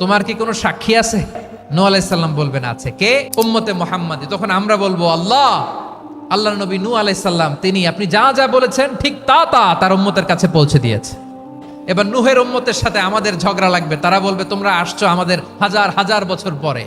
তোমার কি কোনো সাক্ষী আছে? নো আলাইসাল্লাম বলবেন, আছে। কে? উম্মতে মোহাম্মদ। তখন আমরা বলব, আল্লাহ! আল্লাহ নবী নু আলাইসাল্লাম তিনি আপনি যা যা বলেছেন, ঠিক তা তা তার উম্মতের কাছে পৌঁছে দিয়েছে। এবার নুহের উম্মতের সাথে আমাদের ঝগড়া লাগবে। তারা বলবে, তোমরা আসছো আমাদের হাজার হাজার বছর পরে।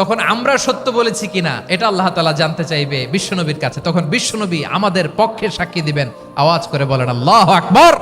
তখন আমরা সত্য বলেছি কিনা, এটা আল্লাহ তালা জানতে চাইবে বিশ্বনবীর কাছে। তখন বিশ্বনবী আমাদের পক্ষে সাক্ষী দিবেন। আওয়াজ করে বলেন, আল্লাহ আকবর।